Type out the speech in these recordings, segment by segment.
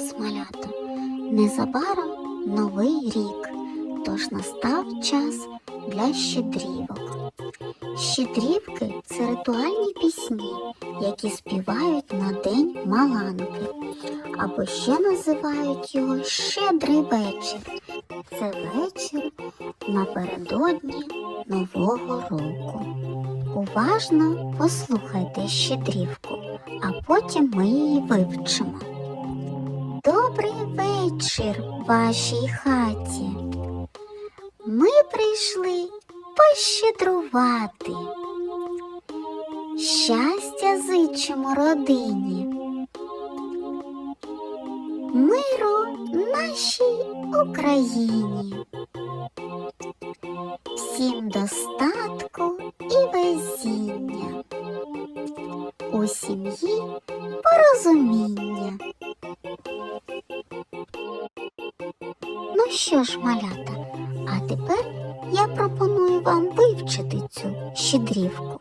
вас, незабаром новий рік, тож настав час для щедрівок. Щедрівки це ритуальні пісні, які співають на день Маланки, або ще називають його щедрий вечір. Це вечір напередодні Нового року. Уважно послухайте щедрівку, а потім ми її вивчимо. Добрий вечір вашій хаті. Ми прийшли пощедрувати. Щастя зичимо родині. Миру нашій Україні. Всім достатку і везіння. У сім'ї порозуміння. Що ж, малята, а тепер я пропоную вам вивчити цю щедрівку.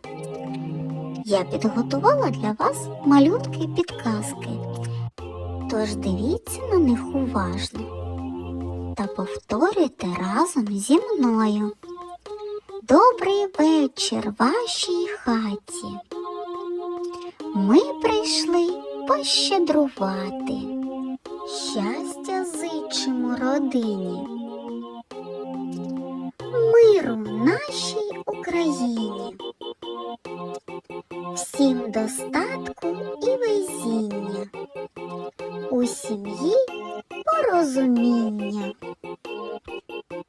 Я підготувала для вас малютки підказки, тож дивіться на них уважно та повторюйте разом зі мною. Добрий вечір вашій хаті. Ми прийшли пощедрувати. Щастя родині. Миру нашій Україні. Всім достатку і везіння. У сім'ї порозуміння.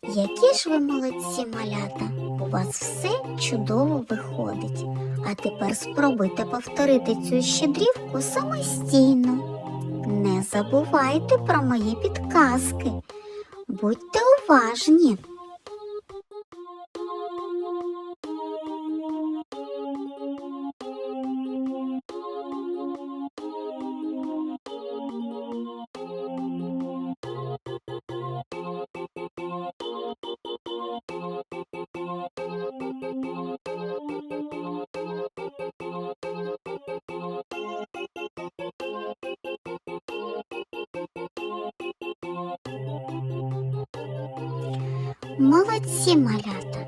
Які ж ви молодці малята! У вас все чудово виходить. А тепер спробуйте повторити цю щедрівку самостійно. Не забувайте про мої підказки. Будьте уважні. Молодці малята.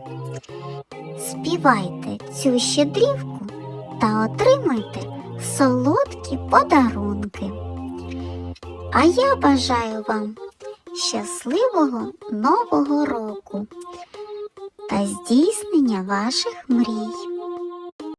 Співайте цю щедрівку та отримайте солодкі подарунки. А я бажаю вам щасливого нового року та здійснення ваших мрій.